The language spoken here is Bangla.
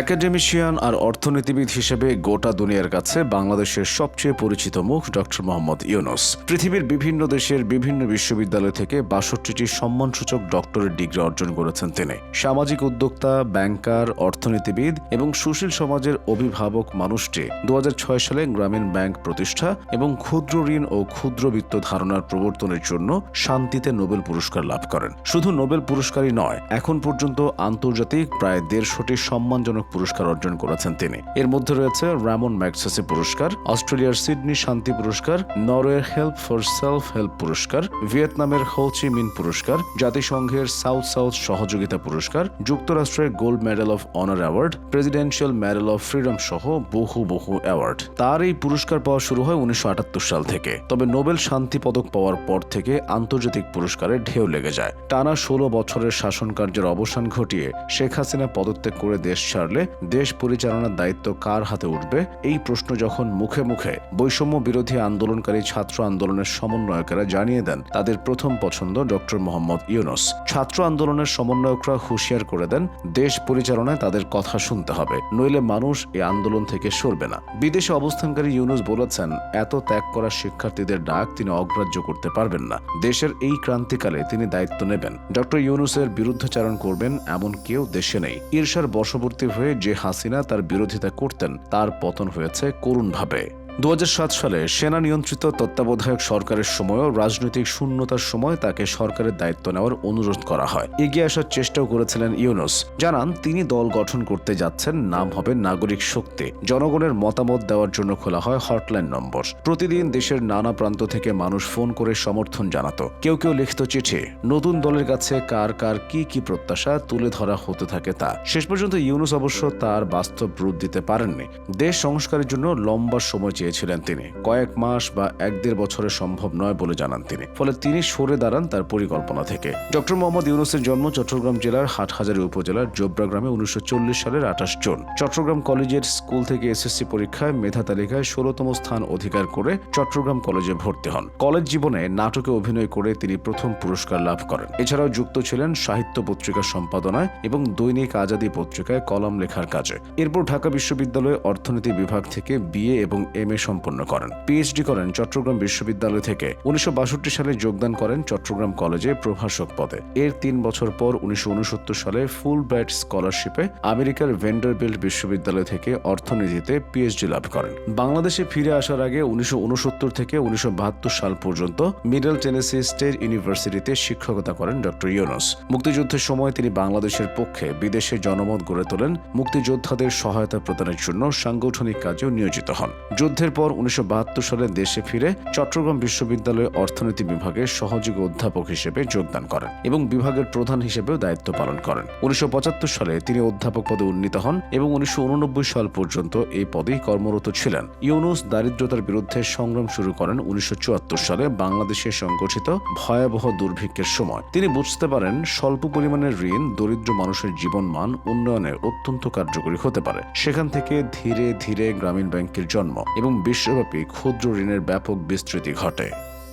একাডেমিশিয়ান আর অর্থনীতিবিদ হিসেবে গোটা দুনিয়ার কাছে বাংলাদেশের সবচেয়ে পরিচিত মুখ ডক্টর মোহাম্মদ ইউনুস। পৃথিবীর বিভিন্ন দেশের বিভিন্ন বিশ্ববিদ্যালয় থেকে বাষট্টিটি সম্মানসূচক ডক্টরেট ডিগ্রি অর্জন করেছেন তিনি। সামাজিক উদ্যোক্তা, ব্যাংকার, অর্থনীতিবিদ এবং সুশীল সমাজের অভিভাবক মানুষটি দু হাজার ছয় সালে গ্রামীণ ব্যাংক প্রতিষ্ঠা এবং ক্ষুদ্র ঋণ ও ক্ষুদ্রবিত্ত ধারণার প্রবর্তনের জন্য শান্তিতে নোবেল পুরস্কার লাভ করেন। শুধু নোবেল পুরস্কারই নয়, এখন পর্যন্ত আন্তর্জাতিক প্রায় দেড়শোটি সম্মানজনক পুরস্কার অর্জন করেছেন তিনি। এর মধ্যে রয়েছে র্যামন ম্যাগসেসি পুরস্কার, অস্ট্রেলিয়ার সিডনি শান্তি পুরস্কার, নরওয়ের হেল্প ফর সেলফ হেল্প পুরস্কার, ভিয়েতনামের হোচি মিন পুরস্কার, জাতিসংঘের সাউথ সাউথ সহযোগিতা পুরস্কার, যুক্তরাষ্ট্রের gold medal of honour award presidential medal of freedom সহ বহু বহু অ্যাওয়ার্ড। তার এই পুরস্কার পাওয়া শুরু হয় উনিশশো আটাত্তর সাল থেকে। তবে নোবেল শান্তি পদক পাওয়ার পর থেকে আন্তর্জাতিক পুরস্কারে ঢেউ লেগে যায়। টানা ষোলো বছরের শাসন কার্যের অবসান ঘটিয়ে শেখ হাসিনা পদত্যাগ করে দেশ ছাড়লে দেশ পরিচালনার দায়িত্ব কার হাতে উঠবে? এই প্রশ্ন যখন মুখে মুখে বৈষম্য বিরোধী আন্দোলনকারী ছাত্র আন্দোলনের সমন্বয়কেরা জানিয়ে দেন, তাদের প্রথম পছন্দ ডক্টর মোহাম্মদ ইউনুস। ছাত্র আন্দোলনের সমন্বয়করা হুঁশিয়ার করে দেন, দেশ পরিচালনায় তাদের কথা শুনতে হবে, নইলে মানুষ এই আন্দোলন থেকে সরবে না। বিদেশে অবস্থানকারী ইউনুস বলেছেন, এত ত্যাগ করা শিক্ষার্থীদের ডাক তিনি অগ্রাহ্য করতে পারবেন না। দেশের এই ক্রান্তিকালে তিনি দায়িত্ব নেবেন। ডক্টর ইউনুসের বিরুদ্ধাচারণ করবেন এমন কেউ দেশে নেই। ঈর্ষার বশবর্তী হয়ে যে হাসিনা তার বিরোধিতা করতেন তার পতন হয়েছে করুণভাবে। দু হাজার সাত সালে সেনা নিয়ন্ত্রিত তত্ত্বাবধায়ক সরকারের সময়ও রাজনৈতিক শূন্যতার সময় তাকে সরকারের দায়িত্ব নেওয়ার অনুরোধ করা হয়। এগিয়ে আসার চেষ্টাও করেছিলেন ইউনুস। জানান, তিনি দল গঠন করতে যাচ্ছেন, নাম হবে নাগরিক শক্তি। জনগণের মতামত দেওয়ার জন্য খোলা হয় হটলাইন নম্বর। প্রতিদিন দেশের নানা প্রান্ত থেকে মানুষ ফোন করে সমর্থন জানাতো। কেউ কেউ লিখিত চিঠি, নতুন দলের কাছে কার কার কি কি প্রত্যাশা তুলে ধরা হতে থাকে তা? শেষ পর্যন্ত ইউনুস অবশ্য তার বাস্তব রূপ দিতে পারেননি। দেশ সংস্কারের জন্য লম্বা সময় চেয়েছিলেন তিনি। কয়েক মাস বা এক দেড় বছরে সম্ভব নয় বলে জানান তিনি। ফলে তিনি সরে দাঁড়ান তার পরিকল্পনা থেকে। ডক্টর মোহাম্মদ ইউনুসের জন্ম চট্টগ্রাম জেলার হাটহাজারী উপজেলার জোবরা গ্রামে উনিশশো সালের আঠাশ জুন। চট্টগ্রাম কলেজের স্কুল থেকে এসএসসি পরীক্ষায় মেধা তালিকায় ষোলতম স্থান অধিকার করে চট্টগ্রাম কলেজে ভর্তি হন। কলেজ জীবনে নাটকে অভিনয় করে তিনি প্রথম পুরস্কার লাভ করেন। এছাড়াও যুক্ত ছিলেন সাহিত্য পত্রিকা সম্পাদনায় এবং দৈনিক আজাদী পত্রিকায় কলম লেখার কাজে। এরপর ঢাকা বিশ্ববিদ্যালয়ে অর্থনীতি বিভাগ থেকে বিএ এবং এম এ সম্পন্ন করেন। পিএইচডি করেন চট্টগ্রাম বিশ্ববিদ্যালয় থেকে। উনিশশো বাষট্টি সালে যোগদান করেন চট্টগ্রাম কলেজে প্রভাষক পদে। এর তিন বছর পর উনিশশো সালে ফুল ব্রাইট স্কলারশিপে আমেরিকার ভেন্ডারবিল্ট বিশ্ববিদ্যালয় থেকে অর্থনীতিতে পিএইচডি লাভ করেন। বাংলাদেশে ফিরে আসার আগে উনিশশো থেকে উনিশশো বাহাত্তর সাল পর্যন্ত মিডল টেনেসি স্টেট ইউনিভার্সিটিতে শিক্ষকতা করেন ডক্টর ইউনুস। মুক্তিযুদ্ধের সময় তিনি বাংলাদেশের পক্ষে বিদেশে জনমত গড়ে তোলেন। মুক্তিযোদ্ধাদের সহায়তা প্রদানের জন্য সাংগঠনিক কাজেও নিয়োজিত হন। যুদ্ধের পর উনিশশো সালে দেশে ফিরে চট্টগ্রাম বিশ্ববিদ্যালয়ে অর্থনীতি বিভাগে সহযোগী অধ্যাপক হিসেবে যোগদান করেন এবং বিভাগের প্রধান হিসেবেও দায়িত্ব পালন করেন। উনিশশো সালে তিনি অধ্যাপক পদে উন্নীত হন এবং উনিশশো সাল পর্যন্ত এই পদেই কর্মরত ছিলেন। ইউনুস দারিদ্রতার বিরুদ্ধে সংগ্রাম শুরু করেন উনিশশো চুয়াত্তর সালে বাংলাদেশে সংগঠিত ভয়াবহ দুর্ভিক্ষের সময়। তিনি বুঝতে পারেন স্বল্প পরিমাণের ঋণ দরিদ্র মানুষের জীবনমান উন্নয়নে অত্যন্ত কার্যকরী হতে পারে। সেখান থেকে ধীরে ধীরে গ্রামীণ ব্যাংকের জন্ম এবং বিশ্বব্যাপী ক্ষুদ্র ঋণের ব্যাপক বিস্তৃতি ঘটে।